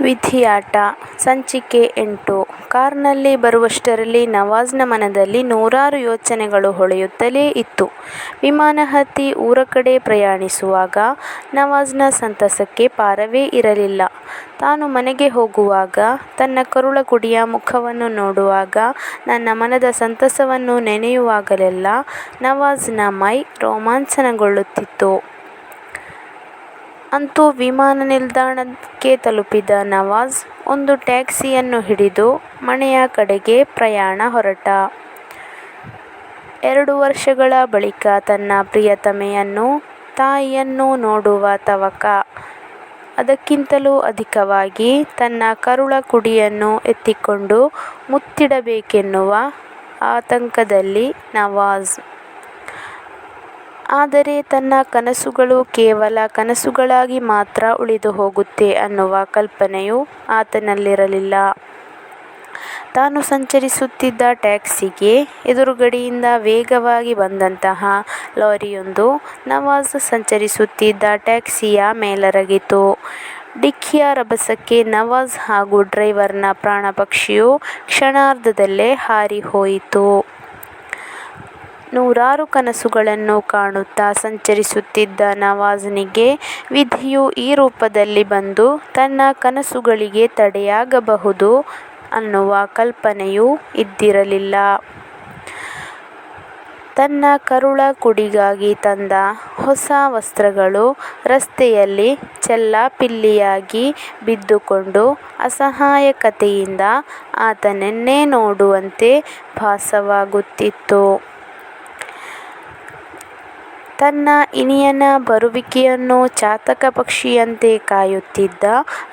ವಿಧಿಯಾಟ ಸಂಚಿಕೆ ಎಂಟು ಕಾರ್ನಲ್ಲಿ ಬರುವಷ್ಟರಲ್ಲಿ ನವಾಜ್ನ ಮನದಲ್ಲಿ ನೂರಾರು ಯೋಚನೆಗಳು ಹೊಳೆಯುತ್ತಲೇ ಇತ್ತು. ವಿಮಾನ ಹತ್ತಿ ಊರ ಕಡೆ ಪ್ರಯಾಣಿಸುವಾಗ ನವಾಜ್ನ ಸಂತಸಕ್ಕೆ ಪಾರವೇ ಇರಲಿಲ್ಲ. ತಾನು ಮನೆಗೆ ಹೋಗುವಾಗ, ತನ್ನ ಕರುಳ ಕುಡಿಯ ಮುಖವನ್ನು ನೋಡುವಾಗ, ನನ್ನ ಮನದ ಸಂತಸವನ್ನು ನೆನೆಯುವಾಗಲೆಲ್ಲ ನವಾಜ್ನ ಮೈ ರೋಮಾಂಚನಗೊಳ್ಳುತ್ತಿತ್ತು. ಅಂತೂ ವಿಮಾನ ನಿಲ್ದಾಣಕ್ಕೆ ತಲುಪಿದ ನವಾಜ್ ಒಂದು ಟ್ಯಾಕ್ಸಿಯನ್ನು ಹಿಡಿದು ಮನೆಯ ಕಡೆಗೆ ಪ್ರಯಾಣ ಹೊರಟ. ಎರಡು ವರ್ಷಗಳ ಬಳಿಕ ತನ್ನ ಪ್ರಿಯತಮೆಯನ್ನು ತಾಯಿಯನ್ನು ನೋಡುವ ತವಕ, ಅದಕ್ಕಿಂತಲೂ ಅಧಿಕವಾಗಿ ತನ್ನ ಕರುಳ ಕುಡಿಯನ್ನು ಎತ್ತಿಕೊಂಡು ಮುತ್ತಿಡಬೇಕೆನ್ನುವ ಆತಂಕದಲ್ಲಿ ನವಾಜ್. ಆದರೆ ತನ್ನ ಕನಸುಗಳು ಕೇವಲ ಕನಸುಗಳಾಗಿ ಮಾತ್ರ ಉಳಿದು ಹೋಗುತ್ತೆ ಅನ್ನುವ ಕಲ್ಪನೆಯೂ ಆತನಲ್ಲಿರಲಿಲ್ಲ. ತಾನು ಸಂಚರಿಸುತ್ತಿದ್ದ ಟ್ಯಾಕ್ಸಿಗೆ ಎದುರುಗಡೆಯಿಂದ ವೇಗವಾಗಿ ಬಂದಂತಹ ಲಾರಿಯೊಂದು ನವಾಜ್ ಸಂಚರಿಸುತ್ತಿದ್ದ ಟ್ಯಾಕ್ಸಿಯ ಮೇಲರಗಿತು ಡಿಕ್ಕಿಯ ರಭಸಕ್ಕೆ ನವಾಜ್ ಹಾಗೂ ಡ್ರೈವರ್ನ ಪ್ರಾಣಪಕ್ಷಿಯು ಕ್ಷಣಾರ್ಧದಲ್ಲೇ ಹಾರಿಹೋಯಿತು. ನೂರಾರು ಕನಸುಗಳನ್ನು ಕಾಣುತ್ತಾ ಸಂಚರಿಸುತ್ತಿದ್ದ ನವಾಜ್ನಿಗೆ ವಿಧಿಯು ಈ ರೂಪದಲ್ಲಿ ಬಂದು ತನ್ನ ಕನಸುಗಳಿಗೆ ತಡೆಯಾಗಬಹುದು ಅನ್ನುವ ಕಲ್ಪನೆಯೂ ಇದ್ದಿರಲಿಲ್ಲ. ತನ್ನ ಕರುಳ ಕುಡಿಗಾಗಿ ತಂದ ಹೊಸ ವಸ್ತ್ರಗಳು ರಸ್ತೆಯಲ್ಲಿ ಚೆಲ್ಲಾಪಿಲ್ಲಿಯಾಗಿ ಬಿದ್ದುಕೊಂಡು ಅಸಹಾಯಕತೆಯಿಂದ ಆತನನ್ನೇ ನೋಡುವಂತೆ ಭಾಸವಾಗುತ್ತಿತ್ತು. ತನ್ನ ಇನಿಯನ ಬರುವಿಕೆಯನ್ನು ಚಾತಕ ಪಕ್ಷಿಯಂತೆ ಕಾಯುತ್ತಿದ್ದ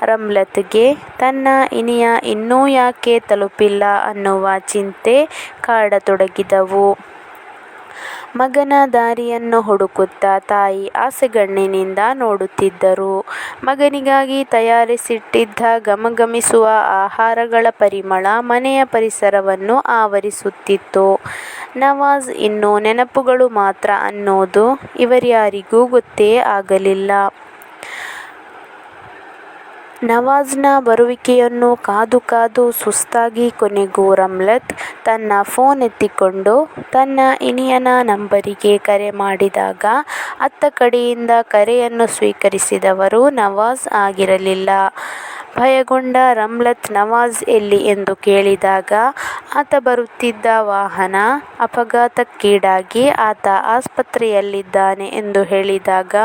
ರಮ್ಲತ್ಗೆ ತನ್ನ ಇನಿಯ ಇನ್ನೂ ಯಾಕೆ ತಲುಪಿಲ್ಲ ಅನ್ನುವ ಚಿಂತೆ ಕಾಡತೊಡಗಿದವು. ಮಗನ ದಾರಿಯನ್ನು ಹುಡುಕುತ್ತಾ ತಾಯಿ ಆಸೆಗಣ್ಣಿನಿಂದ ನೋಡುತ್ತಿದ್ದರು. ಮಗನಿಗಾಗಿ ತಯಾರಿಸಿಟ್ಟಿದ್ದ ಗಮಗಮಿಸುವ ಆಹಾರಗಳ ಪರಿಮಳ ಮನೆಯ ಪರಿಸರವನ್ನು ಆವರಿಸುತ್ತಿತ್ತು. ನವಾಜ್ ಇನ್ನು ನೆನಪುಗಳು ಮಾತ್ರ ಅನ್ನೋದು ಇವರ್ಯಾರಿಗೂ ಗೊತ್ತೇ ಆಗಲಿಲ್ಲ. ನವಾಜ್ನ ಬರುವಿಕೆಯನ್ನು ಕಾದು ಕಾದು ಸುಸ್ತಾಗಿ ಕೊನೆಗೂ ರಮ್ಲತ್ ತನ್ನ ಫೋನ್ ಎತ್ತಿಕೊಂಡು ತನ್ನ ಇನಿಯನ ನಂಬರಿಗೆ ಕರೆ ಮಾಡಿದಾಗ ಅತ್ತ ಕಡೆಯಿಂದ ಕರೆಯನ್ನು ಸ್ವೀಕರಿಸಿದವರು ನವಾಜ್ ಆಗಿರಲಿಲ್ಲ. ಭಯಗೊಂಡ ರಮ್ಲತ್ ನವಾಜ್ ಎಲ್ಲಿ ಎಂದು ಕೇಳಿದಾಗ, ಆತ ಬರುತ್ತಿದ್ದ ವಾಹನ ಅಪಘಾತಕ್ಕೀಡಾಗಿ ಆತ ಆಸ್ಪತ್ರೆಯಲ್ಲಿದ್ದಾನೆ ಎಂದು ಹೇಳಿದಾಗ,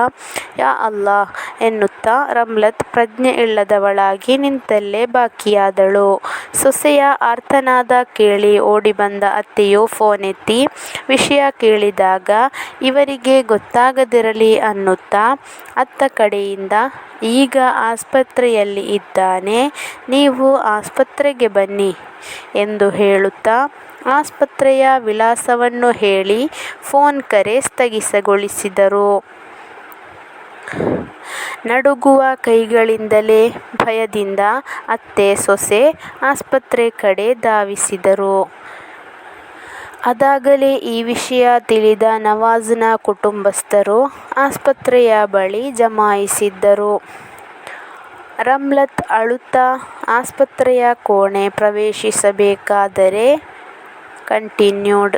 ಯಾ ಅಲ್ಲಾಹ್ ಎನ್ನುತ್ತಾ ರಮ್ಲತ್ ಪ್ರಜ್ಞೆ ಇಲ್ಲದವಳಾಗಿ ನಿಂತಲ್ಲೇ ಬಾಕಿಯಾದಳು. ಸೊಸೆಯ ಆರ್ತನಾದ ಕೇಳಿ ಓಡಿಬಂದ ಅತ್ತೆಯು ಫೋನೆತ್ತಿ ವಿಷಯ ಕೇಳಿದಾಗ, ಇವರಿಗೆ ಗೊತ್ತಾಗದಿರಲಿ ಅನ್ನುತ್ತಾ ಅತ್ತ ಕಡೆಯಿಂದ ಈಗ ಆಸ್ಪತ್ರೆಯಲ್ಲಿ ಇದ್ದಾನೆ, ನೀವು ಆಸ್ಪತ್ರೆಗೆ ಬನ್ನಿ ಎಂದು ಹೇಳುತ್ತಾ ಆಸ್ಪತ್ರೆಯ ವಿಳಾಸವನ್ನು ಹೇಳಿ ಫೋನ್ ಕರೆ ಸ್ಥಗಿತಗೊಳಿಸಿದರು. ನಡುಗುವ ಕೈಗಳಿಂದಲೇ ಭಯದಿಂದ ಅತ್ತೆ ಸೊಸೆ ಆಸ್ಪತ್ರೆ ಕಡೆ ಧಾವಿಸಿದರು. ಅದಾಗಲೇ ಈ ವಿಷಯ ತಿಳಿದ ನವಾಜ್ನ ಕುಟುಂಬಸ್ಥರು ಆಸ್ಪತ್ರೆಯ ಬಳಿ ಜಮಾಯಿಸಿದ್ದರು. ರಮ್ಲತ್ ಅಳುತ್ತಾ ಆಸ್ಪತ್ರೆಯ ಕೋಣೆ ಪ್ರವೇಶಿಸಬೇಕಾದರೆ ಕಂಟಿನ್ಯೂಡ್